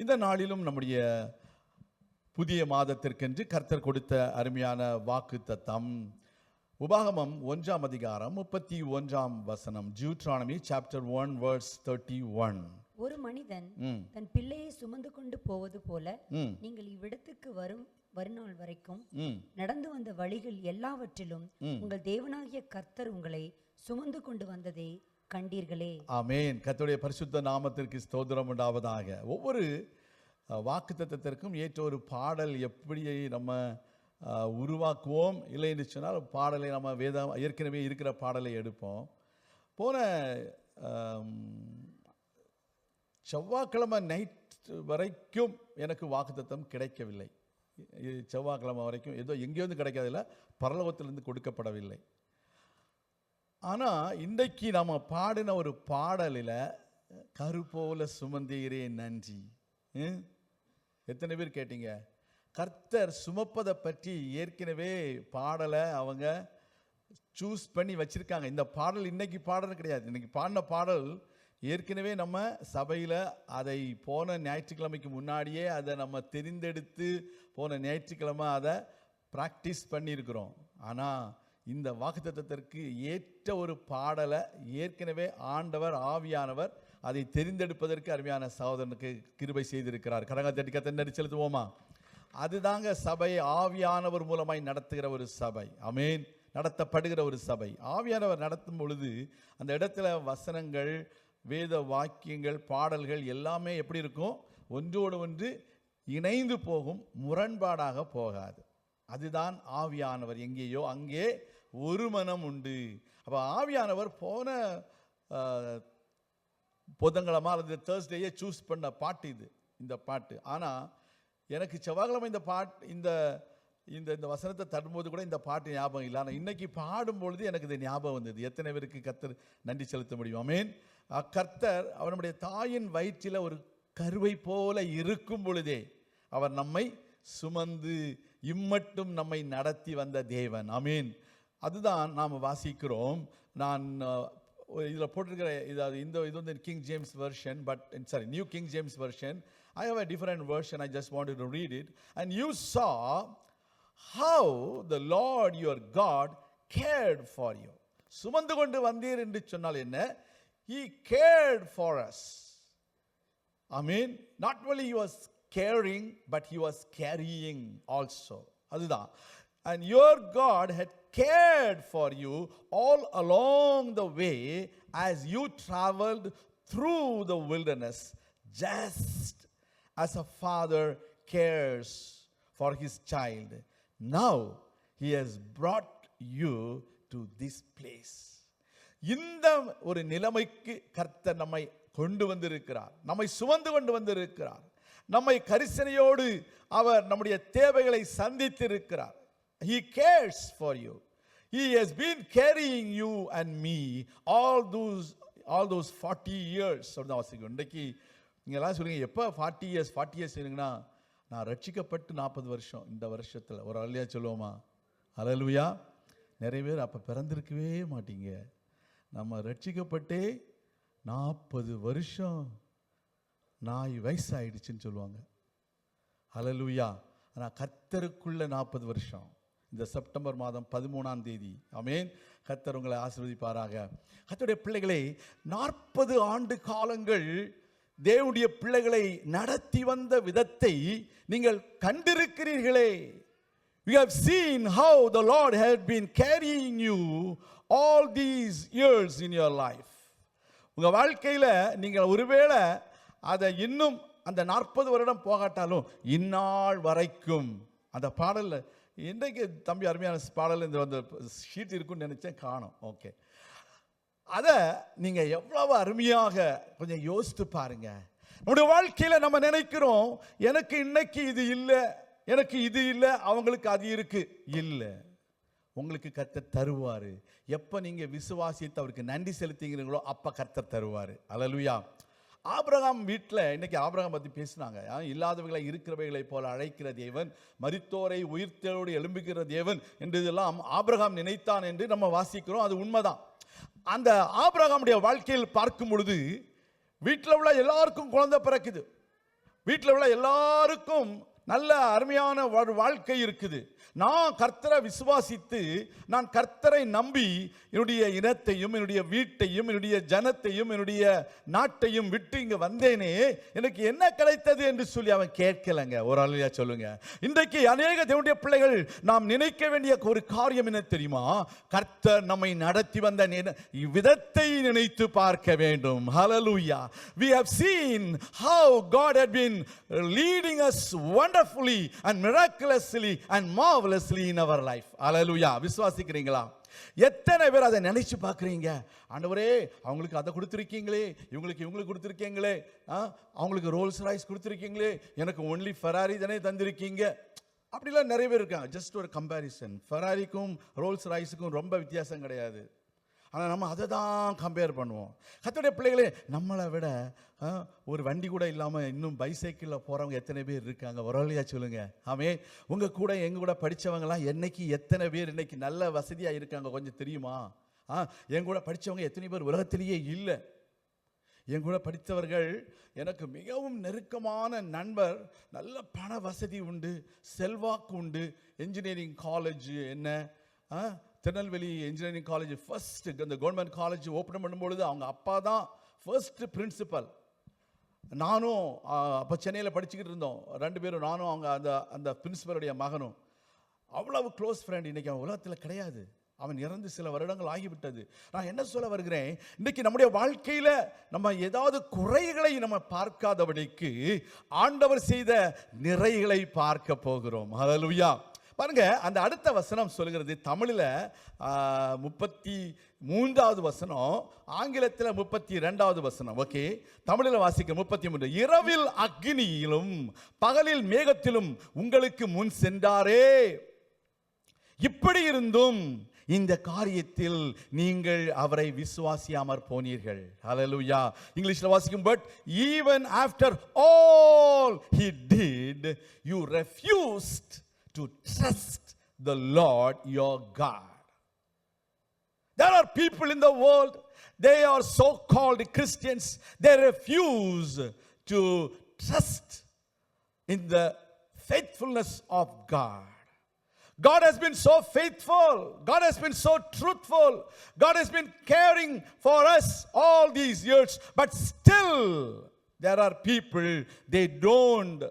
இந்த நாளிலும் நம்முடைய புதிய மாதத்திற்கென்று கர்த்தர் கொடுத்த அருமையான வாக்கு தத்தம். உபாகமம் ஒன்றாம் அதிகாரம் முப்பத்தி ஒன்றாம் வசனம். Deuteronomy chapter one words thirty one ஒரு மனிதன் தன் பிள்ளையை சுமந்து கொண்டு போவது போல நீங்கள் இவ்விடத்துக்கு வரும் வருநாள் வரைக்கும் நடந்து வந்த வழிகள் எல்லாவற்றிலும் உங்கள் தேவனாகிய கர்த்தர் உங்களை சுமந்து கொண்டு வந்ததை கண்டீர்களே. ஆமென். கர்த்தருடைய பரிசுத்த நாமத்திற்கு ஸ்தோத்திரம் உண்டாவதாக. ஒவ்வொரு வாக்குத்தத்திற்கும் ஏற்ற ஒரு பாடல் எப்படி நம்ம உருவாக்குவோம்? இல்லைன்னு சொன்னால் பாடலை நம்ம வேத ஏற்கனவே இருக்கிற பாடலை எடுப்போம். போன செவ்வாய்க்கிழமை நைட் வரைக்கும் எனக்கு வாக்குத்தத்தம் கிடைக்கவில்லை. செவ்வாய்க்கிழமை வரைக்கும் ஏதோ எங்கேயிருந்து கிடைக்காதில்ல பரலோகத்திலிருந்து கொடுக்கப்படவில்லை. ஆனால் இன்றைக்கு நம்ம பாடின ஒரு பாடலில் கருப்போல சுமந்தீரே நன்றி. எத்தனை பேர் கேட்டீங்க? கர்த்தர் சுமப்பதை பற்றி ஏற்கனவே பாடலை அவங்க சூஸ் பண்ணி வச்சிருக்காங்க. இந்த பாடல் இன்னைக்கு பாடல் கிடையாது. இன்றைக்கி பாடின பாடல் ஏற்கனவே நம்ம சபையில் அதை போன ஞாயிற்றுக்கிழமைக்கு முன்னாடியே அதை நம்ம தெரிந்தெடுத்து போன ஞாயிற்றுக்கிழமை அதை ப்ராக்டிஸ் பண்ணியிருக்கிறோம். ஆனால் இந்த வாக்குத்தத்திற்கு ஏற்ற ஒரு பாடலை ஏற்கனவே ஆண்டவர் ஆவியானவர் அதை தெரிந்தெடுப்பதற்கு அருமையான சகோதரனுக்கு கிருபை செய்திருக்கிறார். கடங்க தட்டி நடி செலுத்துவோமா? அதுதாங்க சபை ஆவியானவர் மூலமாய் நடத்துகிற ஒரு சபை. அமேன் நடத்தப்படுகிற ஒரு சபை. ஆவியானவர் நடத்தும் பொழுது அந்த இடத்துல வசனங்கள் வேத வாக்கியங்கள் பாடல்கள் எல்லாமே எப்படி இருக்கும்? ஒன்றோடு ஒன்று இணைந்து போகும் முரண்பாடாக போகாது. அதுதான் ஆவியானவர். எங்கேயோ அங்கே ஒரு மனம் உண்டு. அப்போ ஆவியானவர் போன புதன்கிழமை அல்லது தேர்ஸ்டேயே சூஸ் பண்ண பாட்டு இது இந்த பாட்டு. ஆனால் எனக்கு செவ்வாய்க்கிழமை இந்த பாட்டு இந்த இந்த இந்த வசனத்தை தரும்போது கூட இந்த பாட்டு ஞாபகம் இல்லை. ஆனால் இன்னைக்கு பாடும் பொழுது எனக்கு இது ஞாபகம் வந்தது. எத்தனை பேருக்கு கர்த்தர் நன்றி செலுத்த முடியும். மீன் கர்த்தர் அவனுடைய தாயின் வயிற்றில் ஒரு கருவை போல இருக்கும் பொழுதே அவர் நம்மை சுமந்து இம்மட்டும் நம்மை நடத்தி வந்த தேவன். அமீன் அதுதான் நாம் வாசிக்கிறோம். நான் இதில் போட்டிருக்கிற இதாவது இந்த இது வந்து King James version but sorry new King James version I have a different version I just want to read it and you saw how the Lord your God cared for you சுமந்து கொண்டு வந்தீர் என்று சொன்னால் என்ன? He cared for us I mean not only you was carrying but he was carrying also அதுதான். And your God had cared for you all along the way as you traveled through the wilderness, just as a father cares for his child. Now he has brought you to this place. இந்த ஒரு நிலைமைக்கு கர்த்தர் நம்மை கொண்டு வந்திருக்கிறார் நம்மை சுமந்து கொண்டு வந்திருக்கிறார் நம்மை கரிசனையோடு அவர் நம்முடைய தேவைகளை சந்தித்திருக்கிறார் he cares for you. He has been carrying you and me all those all those 40 years. அப்படின்னு அவசியம் இன்றைக்கு நீங்க எல்லாம் சொல்லுங்க எப்போ ஃபார்ட்டி இயர்ஸ் ஃபார்ட்டி இயர்ஸ் சொல்லுங்கன்னா நான் ரட்சிக்கப்பட்டு நாற்பது வருஷம் இந்த வருஷத்தில். ஒரு அலையா சொல்லுவோமா? அலலுவையா நிறைய பேர் அப்போ பிறந்திருக்கவே மாட்டீங்க. நம்ம ரட்சிக்கப்பட்டே நாற்பது வருஷம் நாய் வயசாயிடுச்சுன்னு சொல்லுவாங்க. ஹalleluya. ஆனால் கத்தருக்குள்ள நாற்பது வருஷம். இந்த செப்டம்பர் மாதம் பதிமூணாம் தேதி. அமேன் கத்தர் உங்களை ஆசிர்வதிப்பாராக. கத்தருடைய பிள்ளைகளை நாற்பது ஆண்டு காலங்கள் தேவனுடைய பிள்ளைகளை நடத்தி வந்த விதத்தை நீங்கள் கண்டிருக்கிறீர்களே. You have seen how the Lord had been carrying you all these years in your life உங்கள் வாழ்க்கையில் நீங்கள் ஒருவேளை அதை இன்னும் அந்த நாற்பது வருடம் போகாட்டாலும் இந்நாள் வரைக்கும். அந்த பாடலில் இன்றைக்கு தம்பி அருமையான பாடல் இந்த அந்த ஷீட் இருக்குன்னு நினச்சேன் காணும். ஓகே அதை நீங்கள் எவ்வளவு அருமையாக கொஞ்சம் யோசித்து பாருங்க. நம்முடைய வாழ்க்கையில் நம்ம நினைக்கிறோம் எனக்கு இன்னைக்கு இது இல்லை எனக்கு இது இல்லை அவங்களுக்கு அது இருக்குது இல்லை. உங்களுக்கு கர்த்தர் தருவார். எப்போ நீங்கள் விசுவாசியத்தை அவருக்கு நன்றி செலுத்திங்கிறீங்களோ அப்போ கர்த்தர் தருவார். அலலுயா ஆபிரகாம் வீட்டில் இன்னைக்கு ஆபிரகாம் பற்றி பேசினாங்க. ஆ, இல்லாதவைகளை இருக்கிறவைகளை போல அழைக்கிற தேவன் மரித்தோரை உயிர்த்தோடு எழும்புகிற தேவன் என்று இதெல்லாம் ஆபிரகாம் நினைத்தான் என்று நம்ம வாசிக்கிறோம். அது உண்மைதான். அந்த ஆபிரகாமுடைய வாழ்க்கையில் பார்க்கும் பொழுது வீட்டில் உள்ள எல்லாருக்கும் குழந்தை பிறக்குது. வீட்டில் உள்ள எல்லாருக்கும் நல்ல அருமையான ஒரு வாழ்க்கை இருக்குது. நான் கர்த்தரை விசுவாசித்து நான் கர்த்தரை நம்பி என்னுடைய இனத்தையும் என்னுடைய வீட்டையும் என்னுடைய ஜனத்தையும் என்னுடைய நாட்டையும் விட்டு இங்கே வந்தேனே எனக்கு என்ன கிடைத்தது என்று சொல்லி அவன் கேட்கலைங்க. ஒரு ஆளியா சொல்லுங்க. இன்றைக்கு அநேக தேவனுடைய பிள்ளைகள் நாம் நினைக்க வேண்டிய ஒரு காரியம் என்ன தெரியுமா? கர்த்தர் நம்மை நடத்தி வந்த விதத்தை நினைத்து பார்க்க வேண்டும். Hallelujah we have seen seen God had been leading us us and miraculously and and marvelously in our life. Hallelujah விசுவாசிக்கிறீங்களா? எத்தனை பேர் அதை நினைச்சு பார்க்குறீங்க? ஆண்டவரே அவங்களுக்கு அதை கொடுத்துருக்கீங்களே இவங்களுக்கு இவங்களுக்கு கொடுத்துருக்கீங்களே ஆ, அவங்களுக்கு ரோல்ஸ் ராய்ஸ் கொடுத்துருக்கீங்களே எனக்கு ஒன்லி ஃபெராரி தானே தந்திருக்கீங்க. அப்படிலாம் நிறைய பேர் இருக்காங்க. ஜஸ்ட் ஒரு கம்பேரிசன் ஃபெராரிக்கும் ரோல்ஸ் ராய்ஸுக்கும் ரொம்ப வித்தியாசம் கிடையாது. ஆனால் நம்ம அதை தான் கம்பேர் பண்ணுவோம். கத்தோடைய பிள்ளைகளே நம்மளை விட ஆ, ஒரு வண்டி கூட இல்லாமல் இன்னும் பைசைக்கிளில் போகிறவங்க எத்தனை பேர் இருக்காங்க? ஒரு சொல்லுங்க. ஆமே உங்கள் கூட எங்கள் கூட படித்தவங்களாம் என்னைக்கு எத்தனை பேர் இன்னைக்கு நல்ல வசதியாக இருக்காங்க கொஞ்சம் தெரியுமா? ஆ என் கூட படித்தவங்க எத்தனை பேர் உலகத்திலேயே இல்லை. என் கூட படித்தவர்கள் எனக்கு மிகவும் நெருக்கமான நண்பர் நல்ல பண வசதி உண்டு செல்வாக்கு உண்டு இன்ஜினியரிங் காலேஜ் என்ன ஆ, திருநெல்வேலி இன்ஜினியரிங் காலேஜ் ஃபஸ்ட்டு இந்த கவர்மெண்ட் காலேஜ் ஓப்பன் பண்ணும்பொழுது அவங்க அப்பா தான் ஃபர்ஸ்ட் பிரின்சிபல் நானும் அப்போ சென்னையில் படிச்சுக்கிட்டு இருந்தோம். ரெண்டு பேரும் நானும் அவங்க அந்த அந்த பிரின்சிபலுடைய மகனும். அவ்வளவு க்ளோஸ் ஃப்ரெண்ட் இன்றைக்கி அவன் உலகத்தில் கிடையாது. அவன் இறந்து சில வருடங்கள் ஆகிவிட்டது. நான் என்ன சொல்ல வருகிறேன்? இன்னைக்கு நம்முடைய வாழ்க்கையில் நம்ம ஏதாவது குறைகளை நம்ம பார்க்காதபடிக்கு ஆண்டவர் செய்த நிறைகளை பார்க்க போகிறோம். அதுலுயா பாருங்க அந்த அடுத்த வசனம் சொல்கிறது தமிழில் முப்பத்தி மூன்றாவது வசனம் ஆங்கிலத்தில் முப்பத்தி ரெண்டாவது வசனம் ஓகே? தமிழில் வாசிக்க முப்பத்தி மூன்று இரவில் அக்னியிலும் பகலில் மேகத்திலும் உங்களுக்கு முன் சென்றாரே. இப்படி இருந்தும் இந்த காரியத்தில் நீங்கள் அவரை விசுவாசியாமற் போனீர்கள். ஹalleluya இங்கிலீஷில் வாசிக்கும் but even after all he did you refused to trust the lord your god there are people in the world they are so called christians they refuse to trust in the faithfulness of God. God has been so faithful. God has been so truthful. God has been caring for us all these years. But still, there are people, they don't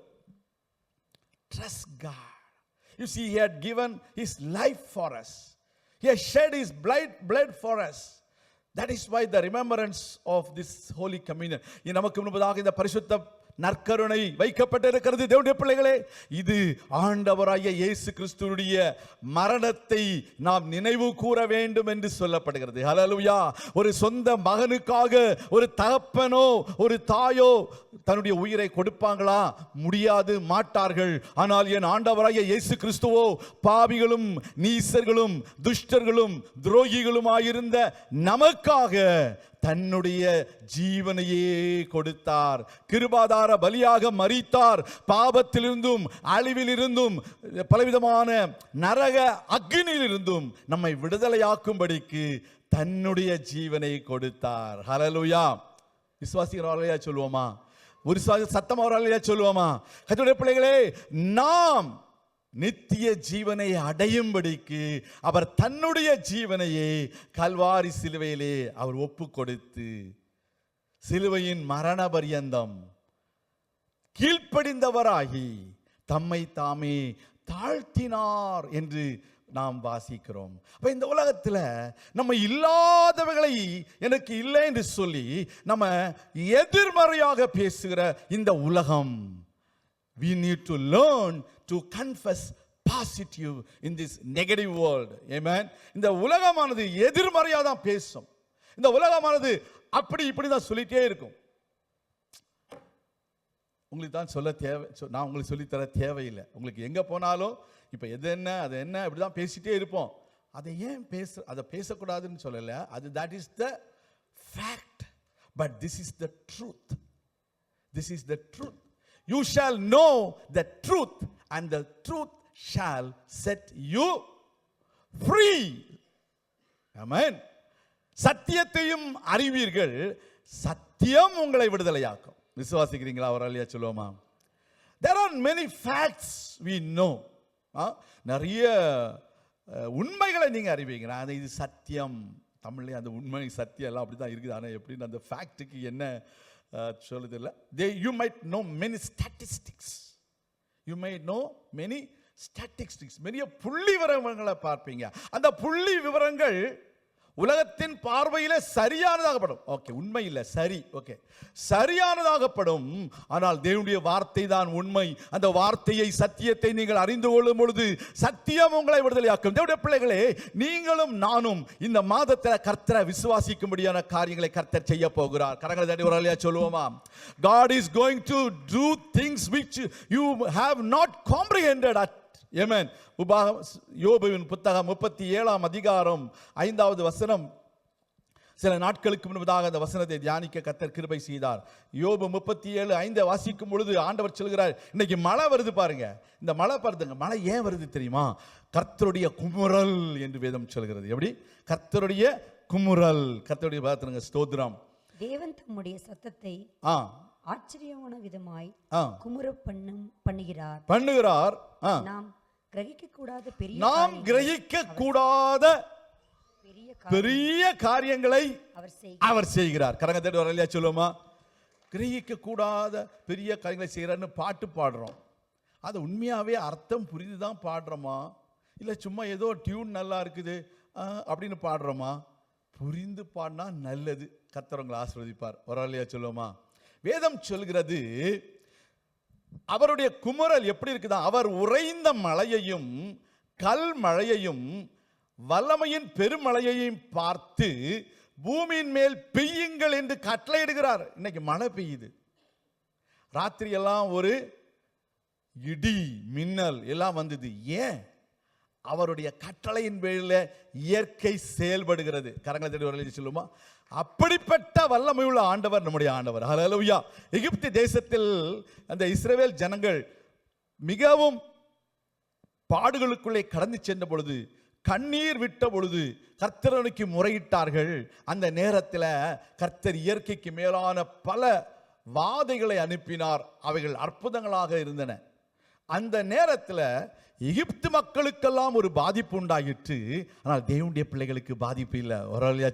trust God. You see, He had given His life for us, He has shed His blood, blood for us. That is why the remembrance of this Holy Communion. இது நமக்கு முன்பதாக இந்த பரிசுத்த நற்கருணை வைக்கப்பட்டிருக்கிறது தேவனுடைய பிள்ளைகளே. இது ஆண்டவராகிய இயேசு கிறிஸ்துவுடைய மரணத்தை நாம் நினைவு கூற வேண்டும் என்று சொல்லப்படுகிறது. ஹலலுயா ஒரு சொந்த மகனுக்காக ஒரு தகப்பனோ ஒரு தாயோ தன்னுடைய உயிரை கொடுப்பாங்களா? முடியாது மாட்டார்கள். ஆனால் என் ஆண்டவராகிய இயேசு கிறிஸ்துவோ பாவிகளும் நீசர்களும் துஷ்டர்களும் துரோகிகளுமாயிருந்த நமக்காக தன்னுடைய ஜீவனையே கொடுத்தார். கிருபாதார பலியாக மறித்தார் பாபத்திலிருந்தும் அழிவிலிருந்தும் பலவிதமான நரக அக்னியிலிருந்தும் நம்மை விடுதலையாக்கும்படிக்கு தன்னுடைய ஜீவனை கொடுத்தார். ஹலலுயா விசுவாசிக்கிறவர்களையா சொல்லுவோமா? ஒரு சத்தம் அவர்களையா சொல்லுவோமா? கத்துடைய பிள்ளைகளே நாம் நித்திய ஜீவனை அடையும்படிக்கு அவர் தன்னுடைய ஜீவனையே கல்வாரி சிலுவையிலே அவர் ஒப்பு கொடுத்து சிலுவையின் மரண பரியந்தம் கீழ்ப்படிந்தவராகி தம்மை தாமே தாழ்த்தினார் என்று நாம் வாசிக்கிறோம். அப்போ இந்த உலகத்துல நம்ம இல்லாதவர்களை எனக்கு இல்லை என்று சொல்லி நம்ம எதிர்மறையாக பேசுகிற இந்த உலகம். We need to learn to confess positive in this negative world. Amen. இந்த உலகமானது எதிர்மறையாக தான் பேசும். இந்த உலகமானது அப்படி இப்படி தான் சொல்லிட்டே இருக்கும். உங்களுக்கு தான் சொல்ல தேவை சொ- நான் உங்களுக்கு சொல்லித்தர தேவையில்லை. உங்களுக்கு எங்கே போனாலும் இப்போ எது என்ன அது என்ன இப்படி தான் பேசிட்டே இருப்போம். அதை ஏன் பேச அதை பேசக்கூடாதுன்னு சொல்லலை. அது that is the fact but this is the truth this is the truth you shall know the truth and the truth shall set you free amen சத்தியத்தையும் அறிவீர்கள். சத்தியம் உங்களை விடுதலையாக்கும். விசுவாசிக்கிறீங்களா? ஒரு அழியா சொல்லுவோமா? There are many facts we know நிறைய உண்மைகளை நீங்கள் அறிவீங்க. அது இது சத்தியம். தமிழ்லேயே அந்த உண்மை சத்தியம் எல்லாம் அப்படி தான் இருக்குது. ஆனால் எப்படின்னு அந்த ஃபேக்ட்டுக்கு என்ன சொல்லுதில்ல. சொல்லுது இல்லை they you might know many statistics you might know many statistics பெரிய புள்ளி விவரங்களை பார்ப்பீங்க. அந்த புள்ளி விவரங்கள் உலகத்தின் பார்வையிலே சரியானதாகப்படும். ஓகே உண்மை இல்லை சரி. ஓகே சரியானதாகப்படும். ஆனால் தேவனுடைய வார்த்தை தான் உண்மை. அந்த வார்த்தையை சத்தியத்தை நீங்கள் அறிந்து கொள்ளும் பொழுது சத்தியம் உங்களை விடுதலையாக்கும். தேவனுடைய பிள்ளைகளே நீங்களும் நானும் இந்த மாதத்தில் கர்த்தரை விசுவாசிக்கும்படியான காரியங்களை கர்த்தர் செய்ய போகிறார். கரங்களை தட்டி ஒரு சொல்லுவோமா? God is going to do things which you have not comprehended at Amen. உபா யோபுவின் புத்தகம் முப்பத்தி ஏழாம் அதிகாரம் ஐந்தாவது வசனம். சில நாட்களுக்கு முன்பதாக அந்த வசனத்தை தியானிக்க கத்தர் கிருபை செய்தார். யோபு முப்பத்தி ஏழு ஐந்தை வாசிக்கும் பொழுது ஆண்டவர் சொல்கிறார் இன்னைக்கு மழை வருது பாருங்க. இந்த மழை பாருங்க மழை ஏன் வருது தெரியுமா? கர்த்தருடைய குமுறல் என்று வேதம் சொல்கிறது. எப்படி? கர்த்தருடைய குமுறல். கர்த்தருடைய பாத்துருங்க ஸ்தோத்திரம். தேவன் தம்முடைய சத்தத்தை ஆ. ஆச்சரியமான விதமாய் குமுற பண்ணும் பண்ணுகிறார். பண்ணுகிறார். ஆ. நாம் கிரகிக்க கூடாத பெரிய நாம் கிரகிக்க கூடாத பெரிய காரியங்களை அவர் செய் அவர் செய்கிறார். கரங்க தேடி வரலையா சொல்லுவோமா? கிரகிக்க கூடாத பெரிய காரியங்களை செய்கிறார்னு பாட்டு பாடுறோம். அது உண்மையாவே அர்த்தம் புரிந்து தான் பாடுறோமா? இல்லை சும்மா ஏதோ டியூன் நல்லா இருக்குது அப்படின்னு பாடுறோமா? புரிந்து பாடினா நல்லது. கர்த்தர் ஆசிர்வதிப்பார். வரலையா சொல்லுவோமா? வேதம் சொல்கிறது அவருடைய குமுறல் எப்படி இருக்குதா? அவர் உறைந்த மழையையும் கல் மழையையும் வல்லமையின் பெருமழையையும் பார்த்து பூமியின் மேல் பெய்யுங்கள் என்று கட்டளையிடுகிறார். இன்னைக்கு மழை பெய்யுது. ராத்திரியெல்லாம் ஒரு இடி மின்னல் எல்லாம் வந்தது. ஏன்? அவருடைய கட்டளையின் பேரில் இயற்கை செயல்படுகிறது. கரங்களை தேடி சொல்லுமா? அப்படிப்பட்ட வல்லமையுள்ள ஆண்டவர் நம்முடைய ஆண்டவர். ஹalleluya எகிப்து தேசத்தில் அந்த இஸ்ரேவேல் ஜனங்கள் மிகவும் பாடுகளுக்குள்ளே கடந்து சென்ற பொழுது கண்ணீர் விட்ட பொழுது கர்த்தரனுக்கு முறையிட்டார்கள். அந்த நேரத்தில் கர்த்தர் இயற்கைக்கு மேலான பல வாதைகளை அனுப்பினார். அவைகள் அற்புதங்களாக இருந்தன. அந்த நேரத்தில் எகிப்து மக்களுக்கெல்லாம் ஒரு பாதிப்பு உண்டாயிற்று. ஆனால் தேவனுடைய பிள்ளைகளுக்கு பாதிப்பு இல்லை. ஒரு வழியா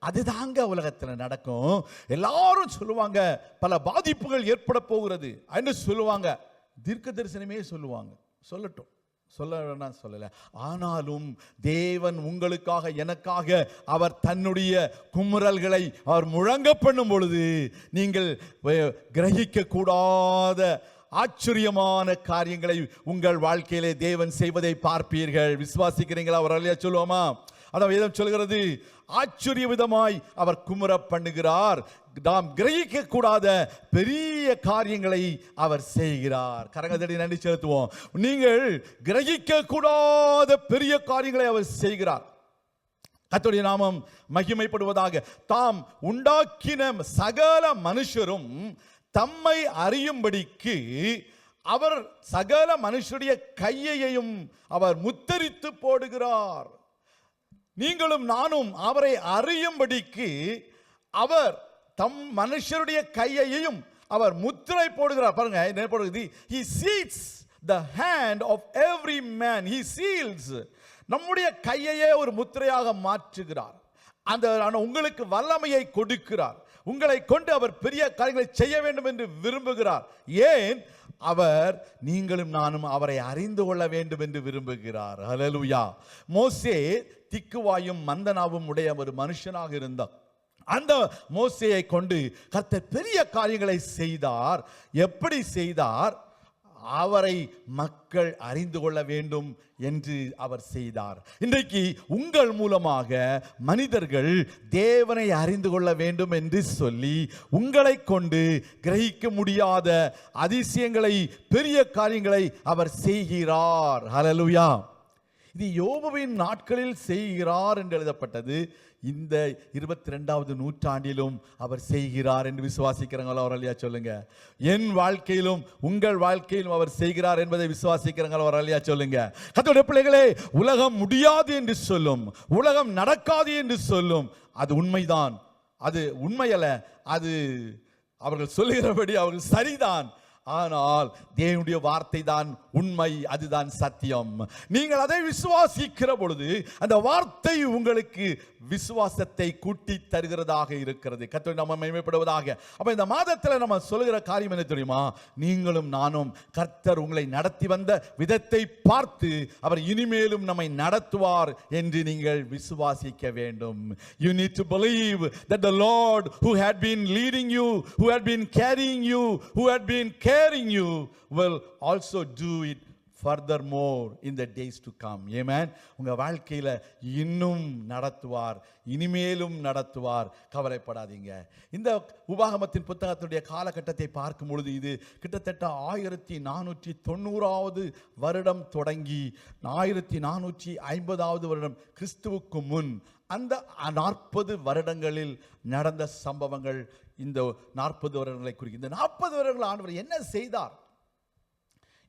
அதுதாங்க உலகத்தில் நடக்கும். எல்லாரும் சொல்லுவாங்க பல பாதிப்புகள் ஏற்பட போகிறது அப்படின்னு சொல்லுவாங்க. தீர்க்க தரிசனமே சொல்லுவாங்க. சொல்லட்டும். சொல்ல வேணாம் சொல்லல. ஆனாலும் தேவன் உங்களுக்காக எனக்காக அவர் தன்னுடைய குமுறல்களை அவர் முழங்க பண்ணும் பொழுது நீங்கள் கிரகிக்க கூடாத ஆச்சரியமான காரியங்களை உங்கள் வாழ்க்கையிலே தேவன் செய்வதை பார்ப்பீர்கள். விசுவாசிக்கிறீங்களா? அவர் அல்லையா சொல்லுவோமா? அதான் வேதம் சொல்கிறது ஆச்சரிய விதமாய் அவர் குமுற பண்ணுகிறார். நாம் கிரகிக்க கூடாத பெரிய காரியங்களை அவர் செய்கிறார். கரங்கத்தடி நன்றி செலுத்துவோம். நீங்கள் கிரகிக்க கூடாத பெரிய காரியங்களை அவர் செய்கிறார். கத்துடைய நாமம் மகிமைப்படுவதாக. தாம் உண்டாக்கின சகல மனுஷரும் தம்மை அறியும்படிக்கு அவர் சகல மனுஷருடைய கையையும் அவர் முத்தரித்து போடுகிறார். நீங்களும் நானும் அவரை அறியும்படிக்கு அவர் தம் மனுஷருடைய கையையும் அவர் முத்திரை போடுகிறார். பாருங்க என்ன போடுகிறது? He seals the hand of every man he seals நம்முடைய கையையே ஒரு முத்திரையாக மாற்றுகிறார். அந்த உங்களுக்கு வல்லமையை கொடுக்கிறார். உங்களை கொண்டு அவர் பெரிய காரியங்களை செய்ய வேண்டும் என்று விரும்புகிறார். ஏன்? அவர் நீங்களும் நானும் அவரை அறிந்து கொள்ள வேண்டும் என்று விரும்புகிறார். அலலுயா மோசே திக்குவாயும் மந்தனாவும் உடைய ஒரு மனுஷனாக இருந்தார் அந்த மோசையை கொண்டு கர்த்தர் பெரிய காரியங்களை செய்தார். எப்படி செய்தார்? அவரை மக்கள் அறிந்து கொள்ள வேண்டும் என்று அவர் செய்தார். இன்றைக்கு உங்கள் மூலமாக மனிதர்கள் தேவனை அறிந்து கொள்ள வேண்டும் என்று சொல்லி உங்களை கொண்டு கிரகிக்க முடியாத அதிசயங்களை பெரிய காரியங்களை அவர் செய்கிறார். ஹலலுயா இது யோபுவின் நாட்களில் செய்கிறார் என்று எழுதப்பட்டது. இந்த இருபத்தி ரெண்டாவது நூற்றாண்டிலும் அவர் செய்கிறார் என்று விசுவாசிக்கிறாங்களோ அவர் இல்லையா சொல்லுங்க. என் வாழ்க்கையிலும் உங்கள் வாழ்க்கையிலும் அவர் செய்கிறார் என்பதை விசுவாசிக்கிறாங்களோ அவர் இல்லையா சொல்லுங்க. கத்தோட பிள்ளைகளே உலகம் முடியாது என்று சொல்லும் உலகம் நடக்காது என்று சொல்லும் அது உண்மைதான். அது உண்மையல்ல அது அவர்கள் சொல்லுகிறபடி அவர்கள் சரிதான். ஆனால் தேவனுடைய வார்த்தை தான் உண்மை அதுதான் சத்தியம். நீங்கள் அதை விசுவாசிக்கிற பொழுது அந்த வார்த்தை உங்களுக்கு விசுவாசத்தை கூட்டி தருகிறதாக இருக்கிறது. கத்தோடு நம்ம மேம்படுவதாக அப்போ இந்த மாதத்தில் நம்ம சொல்லுகிற காரியம் என்ன தெரியுமா? நீங்களும் நானும் கர்த்தர் உங்களை நடத்தி வந்த விதத்தை பார்த்து அவர் இனிமேலும் நம்மை நடத்துவார் என்று நீங்கள் விசுவாசிக்க வேண்டும். You need to believe that the lord who had been leading you who had been carrying you who had been care carrying you will also do it furthermore in the days to come. Amen. உங்க வாழ்க்கையில இன்னும் நடத்துவார் இனிமேலும் நடத்துவார். கவலைப்படாதீங்க. இந்த உபாகமத்தின் புத்தகத்துடைய காலகட்டத்தை பார்க்கும் பொழுது இது கிட்டத்தட்ட ஆயிரத்தி நானூற்றி தொண்ணூறாவது வருடம் தொடங்கி ஆயிரத்தி நானூற்றி ஐம்பதாவது வருடம் கிறிஸ்துவுக்கு முன் அந்த நாற்பது வருடங்களில் நடந்த சம்பவங்கள் இந்த நாற்பது வருடங்களை குறிக்கும். இந்த நாற்பது வருடங்கள் ஆண்டவர் என்ன செய்தார்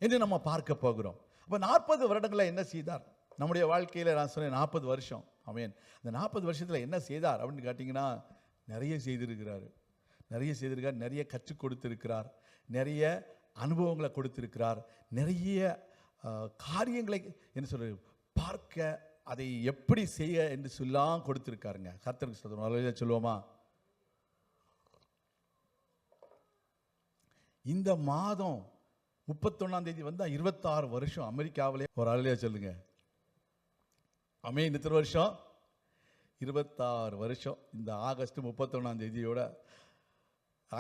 என்று நம்ம பார்க்க போகிறோம். அப்போ நாற்பது வருடங்களில் என்ன செய்தார்? நம்முடைய வாழ்க்கையில் நான் சொன்னேன் நாற்பது வருஷம். அவன் அந்த நாற்பது வருஷத்தில் என்ன செய்தார் அப்படின்னு கேட்டிங்கன்னா நிறைய செய்திருக்கிறார். நிறைய செய்திருக்கார் நிறைய கற்றுக் கொடுத்திருக்கிறார். நிறைய அனுபவங்களை கொடுத்திருக்கிறார். நிறைய காரியங்களை என்ன சொல்கிறது பார்க்க அதை எப்படி செய்ய என்று சொல்லாம் கொடுத்துருக்காருங்க. கர்த்தருக்கு சொல்லுவோம் அல்லையா சொல்லுவோமா? இந்த மாதம் முப்பத்தொன்னாம் தேதி வந்தால் இருபத்தாறு வருஷம் அமெரிக்காவிலே. ஒரு அலையா சொல்லுங்க. அமே இந்த வருஷம்? இருபத்தாறு வருஷம். இந்த ஆகஸ்ட் முப்பத்தொன்னாம் தேதியோட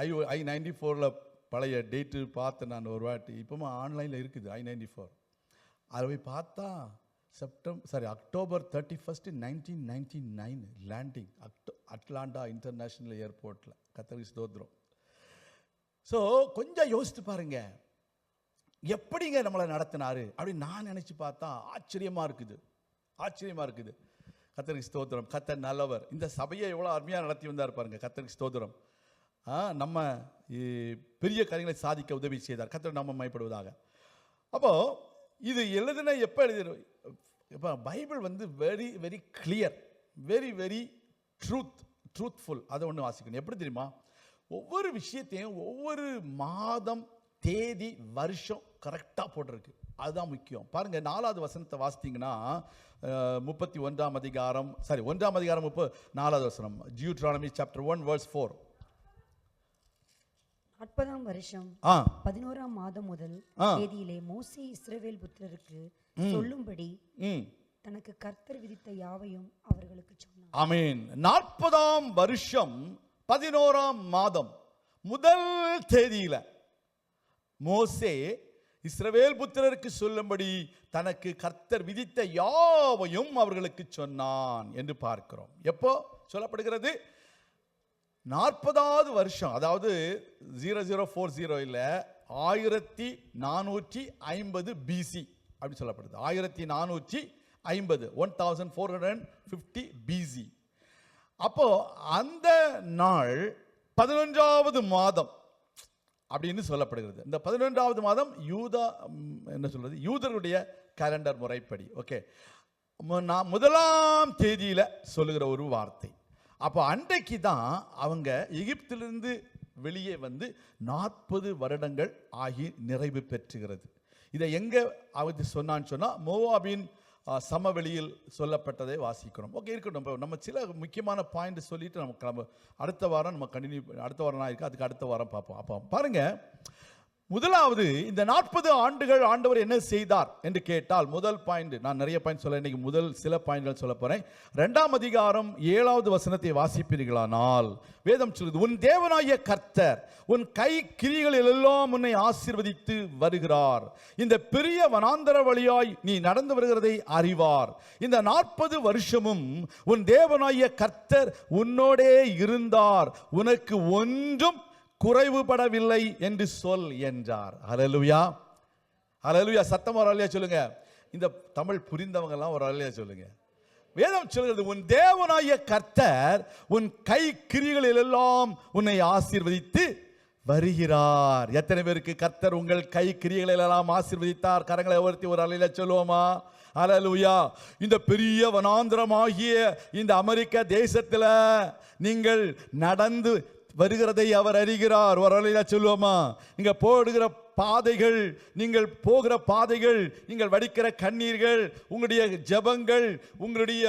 ஐ ஐ நைன்டி ஃபோரில் பழைய டேட்டு பார்த்தேன் நான் ஒரு வாட்டி. இப்போவும் ஆன்லைனில் இருக்குது ஐ நைன்டி ஃபோர். அதை போய் பார்த்தா September sorry October thirty first nineteen ninety nine landing octa Atlanta international ஏர்போர்ட்டில் கத்தரிஸ் ஸ்தோத்திரம். ஸோ கொஞ்சம் யோசித்து பாருங்கள் எப்படிங்க நம்மளை நடத்தினாரு? அப்படின்னு நான் நினச்சி பார்த்தா ஆச்சரியமாக இருக்குது. ஆச்சரியமாக இருக்குது. கத்தருக்கு ஸ்தோத்திரம் கத்தர் நல்லவர். இந்த சபையை எவ்வளோ அருமையாக நடத்தி வந்தார் பாருங்க கத்தருக்கு ஸ்தோத்திரம். ஆ, நம்ம பெரிய காரியங்களை சாதிக்க உதவி செய்தார். கத்தர் நம்ம மயப்படுவதாக அப்போது இது எழுதுனா எப்போ எழுதினோம் இப்போ பைபிள் வந்து very very clear very very truth truthful அதை ஒன்று வாசிக்கணும். எப்படி தெரியுமா? ஒவ்வொரு விஷயத்தையும் ஒவ்வொரு மாதம் தேதி வருஷம் கரெக்டாக போட்டிருக்கு. அதுதான் முக்கியம். பாருங்கள் நாலாவது வசனத்தை வாசித்தீங்கன்னா முப்பத்தி ஒன்றாம் அதிகாரம் சாரி ஒன்றாம் அதிகாரம் முப்ப நாலாவது வசனம். Deuteronomy chapter one verse four நாற்பதாம் வருஷம் பதினோராம் மாதம் முதல். தேதியிலே மோசே இஸ்ரவேல் புத்திரருக்கு சொல்லும்படி தனக்கு கர்த்தர் விதித்த யாவையும் அவர்களுக்கு சொன்னார். ஆமீன். நாற்பதாம் வருஷம் பதினோராம் மாதம் முதல் தேதியில மோசே இஸ்ரவேல் புத்திரருக்கு சொல்லும்படி தனக்கு கர்த்தர் விதித்த யாவையும் அவர்களுக்கு சொன்னான் என்று பார்க்கிறோம். எப்போ? சொல்லப்படுகிறது நாற்பதாவது வருஷம் அதாவது ஜீரோ ஜீரோ ஃபோர் ஜீரோ இல்லை ஆயிரத்தி நானூற்றி ஐம்பது பிசி அப்படின்னு சொல்லப்படுது. ஆயிரத்தி நானூற்றி ஐம்பது one thousand four hundred fifty BC அப்போது அந்த நாள் பதினொன்றாவது மாதம் அப்படின்னு சொல்லப்படுகிறது. இந்த பதினொன்றாவது மாதம் யூதா என்ன சொல்கிறது யூதருடைய கேலண்டர் முறைப்படி ஓகே நான் முதலாம் தேதியில் சொல்லுகிற ஒரு வார்த்தை. அப்போ அன்றைக்கு தான் அவங்க எகிப்திலிருந்து வெளியே வந்து நாற்பது வருடங்கள் ஆகி நிறைவு பெற்றுகிறது. இதை எங்கே அவர் சொன்னான்னு சொன்னால் மோவாபின் சமவெளியில் சொல்லப்பட்டதை வாசிக்கிறோம். ஓகே இருக்கட்டும். இப்போ நம்ம சில முக்கியமான பாயிண்ட் சொல்லிட்டு நமக்கு நம்ம அடுத்த வாரம் நம்ம கண்டினியூ அடுத்த வாரம் இருக்கு அதுக்கு அடுத்த வாரம் பார்ப்போம். அப்போ பாருங்கள் முதலாவது இந்த நாற்பது ஆண்டுகள் ஆண்டவர் என்ன செய்தார் என்று கேட்டால் முதல் பாயிண்ட் நான் நிறைய பாயிண்ட் சொல்ல இன்னைக்கு முதல் சில பாயிண்ட்கள் சொல்ல போறேன். இரண்டாம் அதிகாரம் ஏழாவது வசனத்தை வாசிப்பீர்களானால் வேதம் சொல்லுது உன் தேவனாகிய கர்த்தர் உன் கை கிரிகளில் எல்லாம் உன்னை ஆசீர்வதித்து வருகிறார். இந்த பெரிய வனாந்தர வழியாய் நீ நடந்து வருகிறதை அறிவார். இந்த நாற்பது வருஷமும் உன் தேவனாகிய கர்த்தர் உன்னோடே இருந்தார். உனக்கு ஒன்றும் குறைவுபடவில்லை என்று சொல் என்றார். அலலுயா அலலுயா சத்தம் ஒரு அல்லையா சொல்லுங்க. இந்த தமிழ் புரிந்தவங்க எல்லாம் ஒரு அல்லையா சொல்லுங்க. வேதம் சொல்கிறது உன் தேவனாய கர்த்தர் உன் கை கிரிகளில் எல்லாம் உன்னை ஆசீர்வதித்து வருகிறார். எத்தனை பேருக்கு கர்த்தர் உங்கள் கை கிரியைகளில் எல்லாம் ஆசீர்வதித்தார்? கரங்களை உயர்த்தி ஒரு அலையில சொல்லுவோமா? அலலுயா இந்த பெரிய வனாந்திரமாகிய இந்த அமெரிக்க தேசத்தில் நீங்கள் நடந்து வருகிறதை அவர் அறிகிறார். வரலையா சொல்லுவோமா? நீங்க போடுகிற பாதைகள் நீங்கள் போகிற பாதைகள் நீங்கள் வடிக்கிற கண்ணீர்கள் உங்களுடைய ஜெபங்கள் உங்களுடைய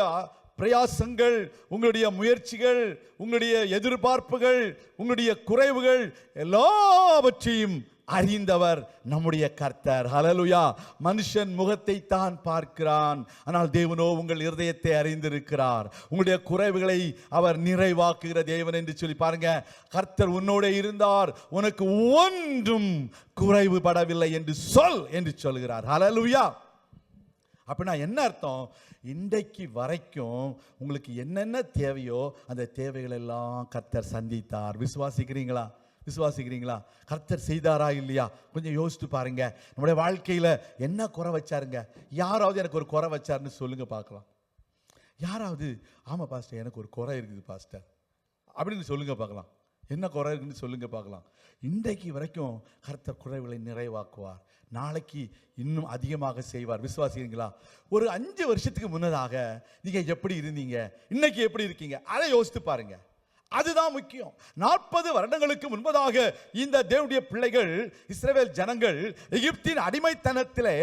பிரயாசங்கள் உங்களுடைய முயற்சிகள் உங்களுடைய எதிர்பார்ப்புகள் உங்களுடைய குறைவுகள் எல்லாவற்றையும் அறிந்தவர் நம்முடைய கர்த்தர். ஹலலுயா மனுஷன் முகத்தை தான் பார்க்கிறான். ஆனால் தேவனோ உங்கள் இருதயத்தை அறிந்திருக்கிறார். உங்களுடைய குறைவுகளை அவர் நிறைவாக்குகிற தேவன் என்று சொல்லி பாருங்க. கர்த்தர் உன்னோட இருந்தார். உனக்கு ஒன்றும் குறைவுபடவில்லை என்று சொல் என்று சொல்கிறார். ஹலலுயா அப்படின்னா என்ன அர்த்தம்? இன்றைக்கு வரைக்கும் உங்களுக்கு என்னென்ன தேவையோ அந்த தேவைகள் எல்லாம் கர்த்தர் சந்தித்தார். விசுவாசிக்கிறீங்களா? விசுவாசிக்கிறீங்களா? கர்த்தர் செய்தாரா இல்லையா? கொஞ்சம் யோசித்து பாருங்க. நம்முடைய வாழ்க்கையில் என்ன குறை வச்சாருங்க? யாராவது எனக்கு ஒரு குறை வச்சாருன்னு சொல்லுங்க பார்க்கலாம். யாராவது ஆமாம் பாஸ்டர் எனக்கு ஒரு குறை இருக்குது பாஸ்டர் அப்படின்னு சொல்லுங்க பார்க்கலாம். என்ன குறை இருக்குன்னு சொல்லுங்க பார்க்கலாம். இன்றைக்கு வரைக்கும் கர்த்தர் குறைவுகளை நிறைவாக்குவார். நாளைக்கு இன்னும் அதிகமாக செய்வார். விசுவாசிக்கிறீங்களா? ஒரு அஞ்சு வருஷத்துக்கு முன்னதாக நீங்கள் எப்படி இருந்தீங்க? இன்னைக்கு எப்படி இருக்கீங்க? அதை யோசித்து பாருங்கள் அதுதான் முக்கியம். நாற்பது வருடங்களுக்கு முன்பதாக இந்த தேவனுடைய பிள்ளைகள் இஸ்ரேல் ஜனங்கள் எகிப்தின் அடிமைத்தனத்திலே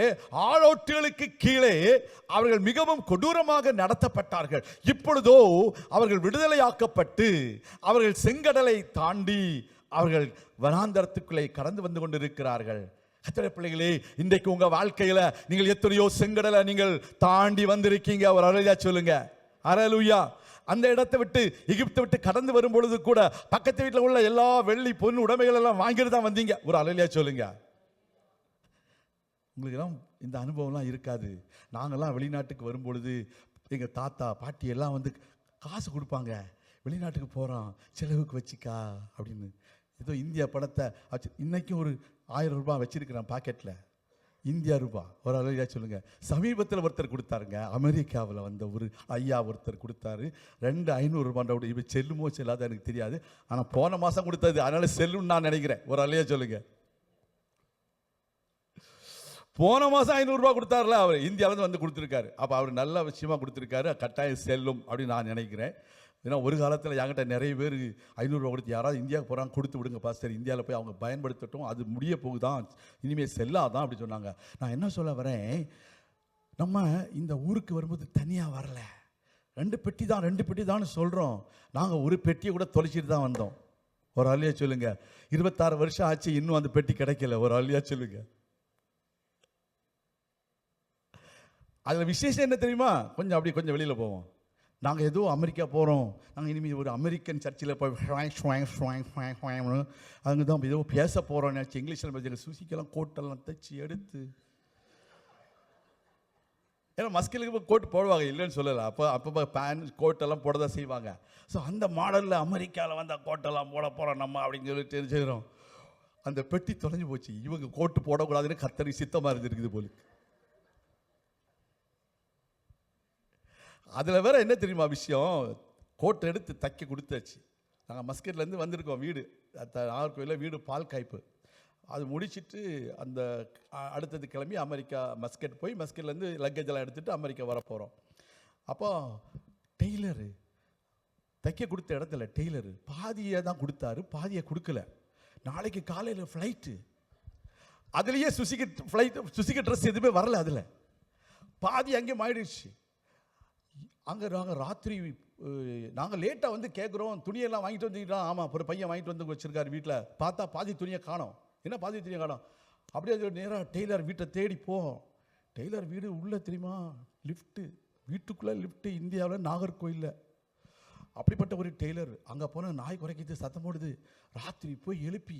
ஆளோட்டுகளுக்கு கீழே அவர்கள் மிகவும் கொடூரமாக நடத்தப்பட்டார்கள். இப்பொழுதோ அவர்கள் விடுதலையாக்கப்பட்டு அவர்கள் செங்கடலை தாண்டி அவர்கள் வனாந்தரத்துக்குள்ளே கடந்து வந்து கொண்டிருக்கிறார்கள். கத்திர பிள்ளைகளே இன்றைக்கு உங்க வாழ்க்கையில நீங்கள் எத்தனையோ செங்கடலை நீங்கள் தாண்டி வந்திருக்கீங்க. ஒரு அருளியா சொல்லுங்க. அரலுயா அந்த இடத்தை விட்டு எகிப்தை விட்டு கடந்து வரும் பொழுது கூட பக்கத்து வீட்டில் உள்ள எல்லா வெள்ளி பொண்ணு உடைமைகள் எல்லாம் வாங்கிட்டு தான் வந்தீங்க. ஒரு அலையிலையா சொல்லுங்க. உங்களுக்கெல்லாம் இந்த அனுபவம்லாம் இருக்காது. நாங்கெல்லாம் வெளிநாட்டுக்கு வரும்பொழுது எங்கள் தாத்தா பாட்டி எல்லாம் வந்து காசு கொடுப்பாங்க. வெளிநாட்டுக்கு போகிறோம் செலவுக்கு வச்சிக்கா அப்படின்னு. ஏதோ இந்தியா பணத்தை இன்னைக்கும் ஒரு ஆயிரம் ரூபாய் வச்சிருக்கிறேன் பாக்கெட்டில் இந்தியா ரூபாய் ஒரு அலையா சொல்லுங்கள் சமீபத்தில் ஒருத்தர் கொடுத்தாருங்க. அமெரிக்காவில் வந்த ஒரு ஐயா ஒருத்தர் கொடுத்தாரு. ரெண்டு ஐநூறு ரூபாய் இவ செல்லுமோ செல்லாத எனக்கு தெரியாது. ஆனால் போன மாதம் கொடுத்தது. அதனால் செல்லும்னு நான் நினைக்கிறேன். ஒரு அலையா சொல்லுங்கள் போன மாதம் ஐநூறுரூவா கொடுத்தாருல அவர். இந்தியாவிலேருந்து வந்து கொடுத்துருக்காரு. அப்போ அவர் நல்ல விஷயமா கொடுத்துருக்காரு. கட்டாயம் செல்லும் அப்படின்னு நான் நினைக்கிறேன். ஏன்னா ஒரு காலத்தில் என்கிட்ட நிறைய பேர் ஐநூறுரூவா கொடுத்து யாராவது இந்தியாவுக்கு போகிறாங்க கொடுத்து விடுங்க பாஸ்டர் இந்தியாவில் போய் அவங்க பயன்படுத்தட்டும் அது முடிய போகுதான். இனிமேல் செல்லாதான் அப்படி சொன்னாங்க. நான் என்ன சொல்ல வரேன்? நம்ம இந்த ஊருக்கு வரும்போது தனியாக வரல. ரெண்டு பெட்டி தான் ரெண்டு பெட்டி தான் சொல்கிறோம் நாங்கள் ஒரு பெட்டியை கூட தொலைச்சிட்டு தான் வந்தோம். ஒரு அழியா சொல்லுங்க. இருபத்தாறு வருஷம் ஆச்சு இன்னும் அந்த பெட்டி கிடைக்கல. ஒரு அழியா சொல்லுங்க. அதில் விசேஷம் என்ன தெரியுமா? கொஞ்சம் அப்படி கொஞ்சம் வெளியில் போவோம். நாங்கள் ஏதோ அமெரிக்கா போகிறோம் நாங்கள் இனிமேல் ஒரு அமெரிக்கன் சர்ச்சில் போய் ஸ்வாங் ஸ்வாங் ஸ்வாங் ஸ்வாங் ஸ்வாங்னு அங்கே தான் ஏதோ பேச போகிறோம் நினச்சி இங்கிலீஷில் பேசுகிற சுசிக்கெல்லாம் கோட்டெல்லாம் தைச்சி எடுத்து. ஏன்னா மஸ்கிலுக்கு இப்போ கோட் போடுவாங்க இல்லைன்னு சொல்லலை. அப்போ அப்போ பேன் கோட்டெல்லாம் போட தான் செய்வாங்க. ஸோ அந்த மாடலில் அமெரிக்காவில் வந்த கோட்டெல்லாம் போட போகிறோம் நம்ம அப்படின்னு சொல்லி தெரிஞ்சுக்கிறோம் அந்த பெட்டி தொலைஞ்சு போச்சு. இவங்க கோட்டு போடக்கூடாதுன்னு கத்தரி சித்தமாக இருந்திருக்குது போலுக்கு. அதில் வேற என்ன தெரியுமா விஷயம்? கோட்டை எடுத்து தைக்க கொடுத்தாச்சு. நாங்கள் மஸ்கட்லேருந்து வந்திருக்கோம் வீடு. நாகர்கோயிலில் வீடு பால் காய்ப்பு. அது முடிச்சிட்டு அந்த அடுத்தது கிளம்பி அமெரிக்கா மஸ்கட் போய் மஸ்கட்லேருந்து லக்கேஜ் எல்லாம் எடுத்துகிட்டு அமெரிக்கா வர போகிறோம் அப்போ டெய்லரு தைக்க கொடுத்த இடத்துல டெய்லரு பாதியை தான் கொடுத்தாரு. பாதியை கொடுக்கல. நாளைக்கு காலையில் ஃப்ளைட்டு அதுலேயே சுசிக்கு ஃப்ளைட் சுசிக்கு ட்ரெஸ் எதுவுமே வரல அதில். பாதி அங்கே மாறிடுச்சு. அங்கே நாங்கள் ராத்திரி நாங்கள் லேட்டாக வந்து கேட்குறோம் துணியெல்லாம் வாங்கிட்டு வந்துக்கிட்டோம் ஆமாம் ஒரு பையன் வாங்கிட்டு வந்து வச்சுருக்காரு வீட்டில் பார்த்தா பாதி துணியை காணோம். என்ன பாதி துணியை காணோம்? அப்படியே நேராக டெய்லர் வீட்டை தேடி போவோம். டெய்லர் வீடு உள்ளே தெரியுமா? லிஃப்ட்டு. வீட்டுக்குள்ளே லிஃப்ட்டு இந்தியாவில் நாகர்கோயிலில். அப்படிப்பட்ட ஒரு டெய்லர். அங்கே போனால் நாய் குறைக்கிது சத்தம் போடுது. ராத்திரி போய் எழுப்பி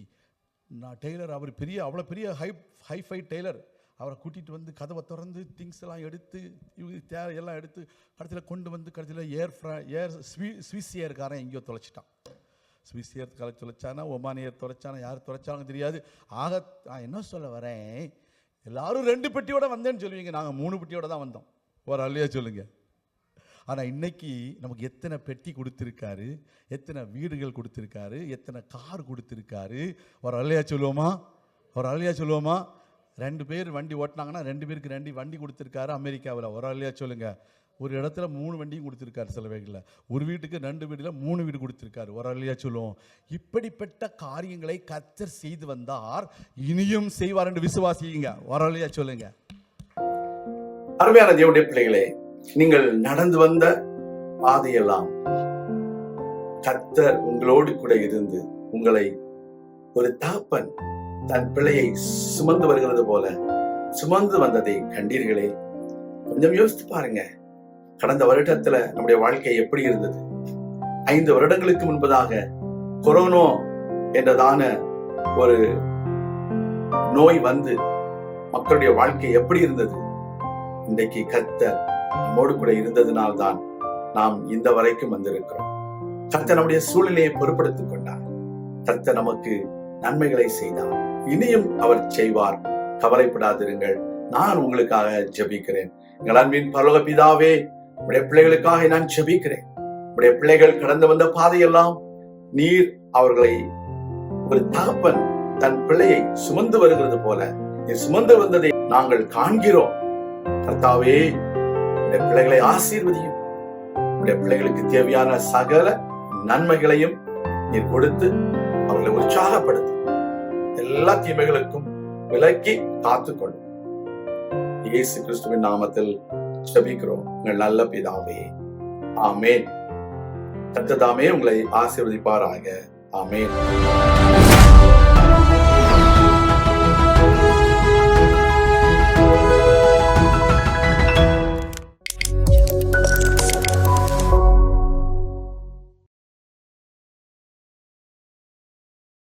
நான் டெய்லர் அவர் பெரிய அவ்வளோ பெரிய ஹை ஹைஃபை டெய்லர். அவரை கூட்டிகிட்டு வந்து கதவை திறந்து திங்ஸ் எல்லாம் எடுத்து இவங்க தேவை எல்லாம் எடுத்து கடைசியில் கொண்டு வந்து கடைசியில் ஏர் ஃப்ரா ஏர் ஸ்வீ ஸ்விஸ் ஏர்காரன் எங்கேயோ தொலைச்சிட்டான். ஸ்விஸ் ஏர் கலை தொலைச்சானா ஒமான் ஏர் தொலைச்சானா யார் தொலைச்சாலும் தெரியாது. ஆக நான் என்ன சொல்ல வரேன்? எல்லாரும் ரெண்டு பெட்டியோட வந்தேன்னு சொல்லுவீங்க. நாங்கள் மூணு பெட்டியோட தான் வந்தோம். ஒரு அல்லையா சொல்லுங்கள் ஆனால் இன்னைக்கு நமக்கு எத்தனை பெட்டி கொடுத்துருக்காரு எத்தனை வீடுகள் கொடுத்துருக்காரு எத்தனை கார் கொடுத்துருக்காரு? ஒரு அலையா சொல்லுவோமா? ஒரு அலையா சொல்லுவோமா? ரெண்டு பேர் வண்டி ஓட்டினாங்கன்னா ரெண்டு பேருக்கு ரெண்டு வண்டி கொடுத்துருக்காரு அமெரிக்காவில். ஒரு ஆளையா சொல்லுங்க. ஒரு இடத்துல மூணு வண்டியும் கொடுத்துருக்காரு சில வேளைகளில் ஒரு வீட்டுக்கு ரெண்டு வீட்டில் மூணு வீடு கொடுத்துருக்காரு. ஒரு ஆளையா சொல்லுவோம். இப்படிப்பட்ட காரியங்களை கத்தர் செய்து வந்தார். இனியும் செய்வார் என்று விசுவாசிங்க ஒரு ஆளையா சொல்லுங்க. அருமையான தேவடைய பிள்ளைகளே நீங்கள் நடந்து வந்த பாதையெல்லாம் கர்த்தர் உங்களோடு கூட இருந்து உங்களை ஒரு தாப்பன் தன் பிள்ளையை சுமந்து வருகிறது போல சுமந்து வந்ததை கண்டீர்களே? கொஞ்சம் யோசித்து பாருங்க. கடந்த வருடத்துல நம்முடைய வாழ்க்கை எப்படி இருந்தது? ஐந்து வருடங்களுக்கு முன்பதாக கொரோனா என்றதான ஒரு நோய் வந்து மக்களுடைய வாழ்க்கை எப்படி இருந்தது? இன்றைக்கு கத்தர் நம்மோடு கூட இருந்ததுனால்தான் நாம் இந்த வரைக்கும் வந்திருக்கிறோம். கத்த நம்முடைய சூழ்நிலையை பொருட்படுத்திக் கொண்டார். கத்த நமக்கு நன்மைகளை செய்தார். இனியும் அவர் செய்வார். கவலைப்படாதிருங்கள். நான் உங்களுக்காக ஜபிக்கிறேன். எங்கள் அன்பின் பரலோக பிதாவே உடைய பிள்ளைகளுக்காக நான் ஜபிக்கிறேன். உடைய பிள்ளைகள் கடந்து வந்த பாதையெல்லாம் நீர் அவர்களை ஒரு தகப்பன் தன் பிள்ளையை சுமந்து வருகிறது போல நீ சுமந்து வந்ததை நாங்கள் காண்கிறோம். கர்த்தாவே உடைய பிள்ளைகளை ஆசீர்வதியும். உடைய பிள்ளைகளுக்கு தேவையான சகல நன்மைகளையும் நீர் கொடுத்து அவர்களை உற்சாகப்படுத்தும். எல்லா தீமைகளுக்கும் விலக்கி காத்துக்கொள்ளும் இயேசு கிறிஸ்துவின் நாமத்தில் ஜபிக்கிறோம். உங்கள் நல்ல பிதாவே ஆமேன். கர்த்ததாமே உங்களை ஆசீர்வதிப்பாராக. ஆமேன்.